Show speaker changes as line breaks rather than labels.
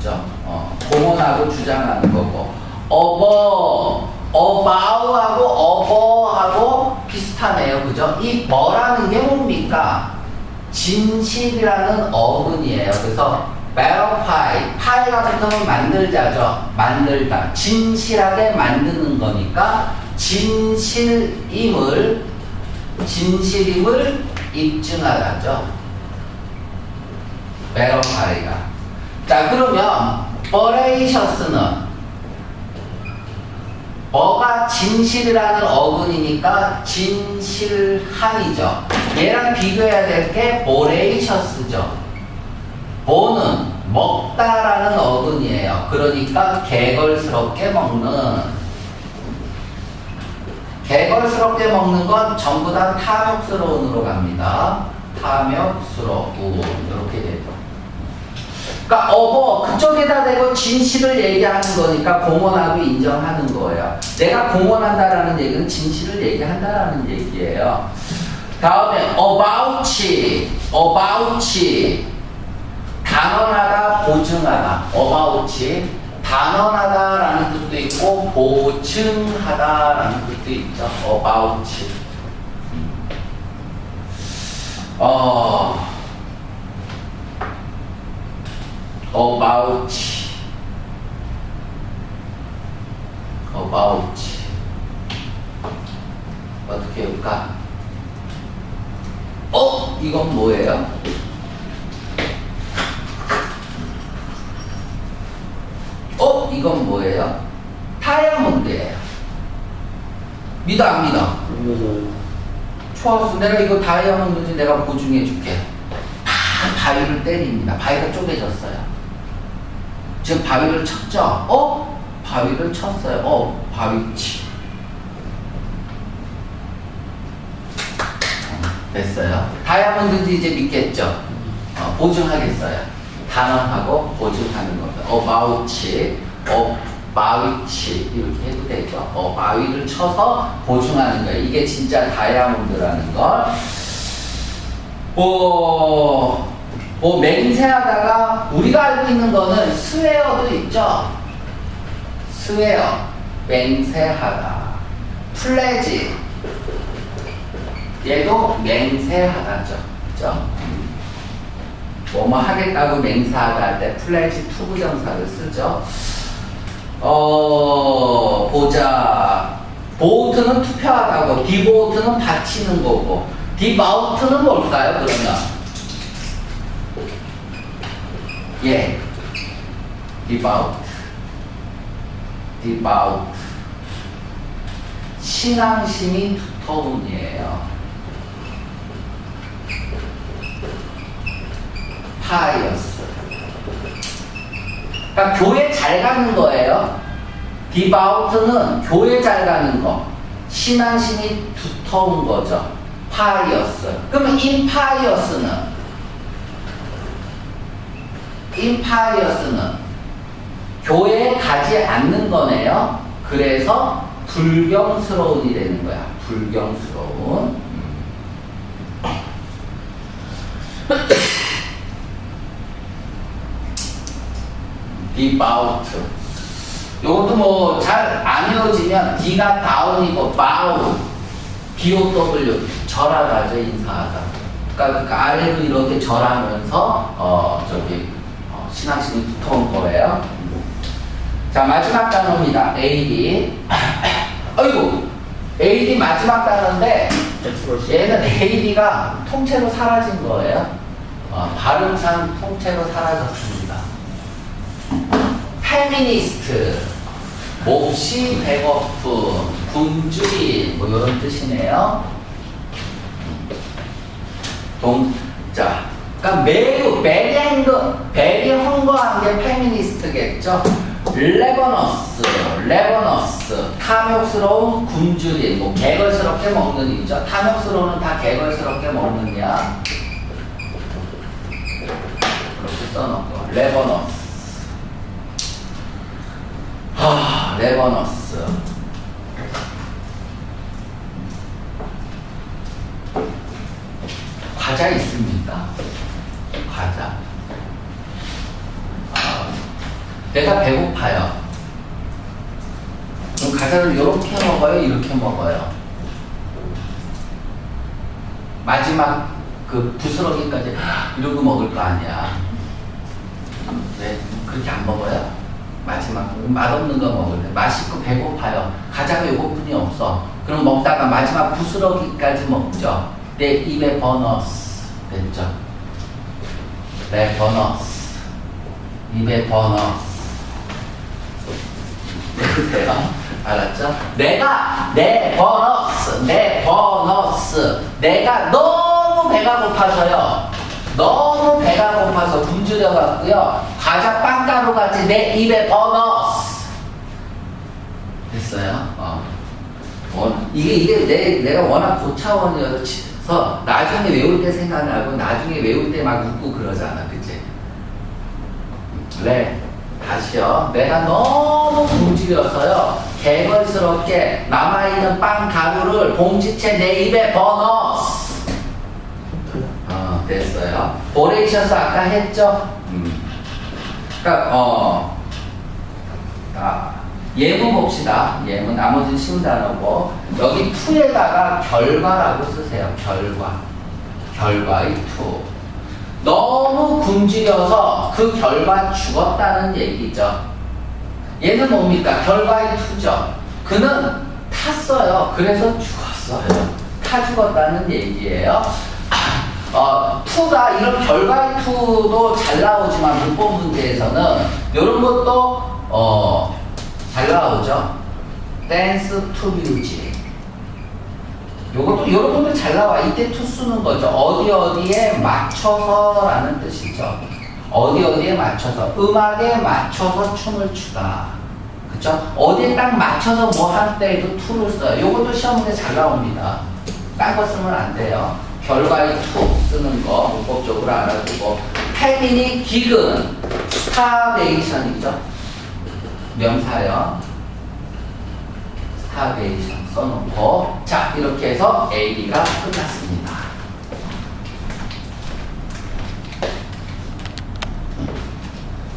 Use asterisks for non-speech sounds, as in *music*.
그죠? 어, 공언하고 주장하는 거고 어버 어바우하고 어버하고 비슷하네요. 그죠? 이 뭐라는 게 뭡니까? 진실이라는 어근이에요. 그래서 verify 파이가 붙으면 만들자죠. 만들다. 진실하게 만드는 거니까 진실임을 진실임을 입증하다죠. Verify가 자 그러면 voracious는 뭐가 진실이라는 어근이니까 진실한이죠. 얘랑 비교해야 될게 voracious죠. 보는 먹다라는 어근이에요. 그러니까 개걸스럽게 먹는 개걸스럽게 먹는 건 전부 다 탐욕스러운으로 갑니다. 탐욕스러운 이렇게 되죠. 그러니까 어버 그쪽에다 대고 진실을 얘기하는 거니까 공언하고 인정하는 거예요. 내가 공언한다라는 얘기는 진실을 얘기한다라는 얘기예요. 다음에 about이 about이 단언하다 보증하다 about이 단언하다라는 뜻도 있고 보증하다라는 뜻도 있죠. about이 어 about about 어떻게 해볼까? 어? 이건 뭐예요? 어? 이건 뭐예요? 다이아몬드예요. 믿어 안 믿어? 좋았어. 내가 이거 다이아몬드인지 내가 보증해 줄게. 팍 바위를 때립니다. 바위가 쪼개졌어요. 지금 바위를 쳤죠? 어? 바위를 쳤어요. 어, 바위치. 어, 됐어요. 다이아몬드인지 이제 믿겠죠? 어, 보증하겠어요. 단언하고 보증하는 겁니다. 어, 바위치. 어, 바위치. 이렇게 해도 되죠. 어, 바위를 쳐서 보증하는 거예요. 이게 진짜 다이아몬드라는 걸. 뭐, 뭐 맹세하다가 우리가 알고 있는 거는 스웨어도 있죠. 스웨어, 맹세하다. 플레지, 얘도 맹세하다죠. 그죠? 뭐뭐 하겠다고 맹세하다 할 때 플레지 투부정사를 쓰죠. 어, 보자. 보트는 투표하다고, 디보트는 바치는 거고, 디바우트는 뭘까요, 그러면? 예. 디바우트. 디바우트. 신앙심이 두터운 이에요. 파이어스. 그러니까 교회 잘 가는 거예요. 디바우트는 교회 잘 가는 거. 신앙심이 두터운 거죠. 파이어스. 그러면 인파이어스는 인파이어스는 교회에 가지 않는 거네요. 그래서 불경스러운이 되는 거야. 불경스러운. *coughs* 디바우트. 요것도 뭐 잘안 이어지면 D가 다운이고 바우 BOW 절하다죠 인사하다. 그러니까 그 아래로 이렇게 절하면서 어 저기 어, 신앙심이 두터운 거예요. 자 마지막 단어입니다. AD. 어이구 AD 마지막 단어인데 얘는 AD가 통째로 사라진 거예요. 어, 발음상 통째로 사라졌습니다. 페미니스트, 몹시 배고픈, 굶주린 뭐 이런 뜻이네요. 동, 자, 그러니까 매우 베리 헝거한 게 페미니스트겠죠. 레버너스, 레버너스, 탐욕스러운 굶주린, 뭐 개걸스럽게 먹는 이죠. 탐욕스러운은 다 개걸스럽게 먹느냐. 이렇게 써놓고 레버너스. 하, 레버너스. 과자 있습니까? 과자. 아, 내가 배고파요. 그럼 과자를 이렇게 먹어요, 이렇게 먹어요. 마지막 그 부스러기까지 이러고 먹을 거 아니야. 네, 그렇게 안 먹어요. 마지막 맛없는 거 먹을 때 맛있고 배고파요. 가자가 요거뿐이 없어. 그럼 먹다가 마지막 부스러기까지 먹죠. 내 입에 버너스 됐죠. 내 버너스 입에 버너스 내보세요. 알았죠? 내가 내 버너스 내 버너스 내가 너무 배가 고파서요. 너무 배가 고파서 굶주려 갖고요. 과자 빵가루 같이 내 입에 버너스 됐어요. 어. 원- 이게 이게 내, 내가 워낙 고차원이어서 나중에 외울 때 생각나고 나중에 외울 때 막 웃고 그러잖아, 그치? 네, 다시요. 내가 너무 굶주려서요. 개걸스럽게 남아있는 빵 가루를 봉지채 내 입에 버너스. 어, 됐어요. 오레이션스 아까 했죠? 음. 그러니까, 어, 아, 예문 봅시다. 예문 나머지는 쉬운 단어고 여기 투에다가 결과라고 쓰세요. 결과. 결과의 투. 너무 굶주려서 그 결과 죽었다는 얘기죠. 얘는 뭡니까? 결과의 투죠. 그는 탔어요. 그래서 죽었어요. 타 죽었다는 얘기예요. *clears throat* 어, 투가 이런 결과의 투도 잘 나오지만 문법 문제에서는 이런 것도 어, 잘 나오죠. 댄스 투 뮤직. 요것도 여러분들 잘 나와. 이때 투 쓰는 거죠. 어디 어디에 맞춰서라는 뜻이죠. 어디 어디에 맞춰서 음악에 맞춰서 춤을 추다. 그쵸? 어디에 딱 맞춰서 뭐 할 때에도 투를 써요. 요것도 시험 문제 잘 나옵니다. 딴 거 쓰면 안 돼요. 결과의 투 쓰는 거 문법적으로 알아두고 태민이 기근 스타베이션이죠. 명사요. 스타베이션 써놓고 자 이렇게 해서 A, B가 끝났습니다.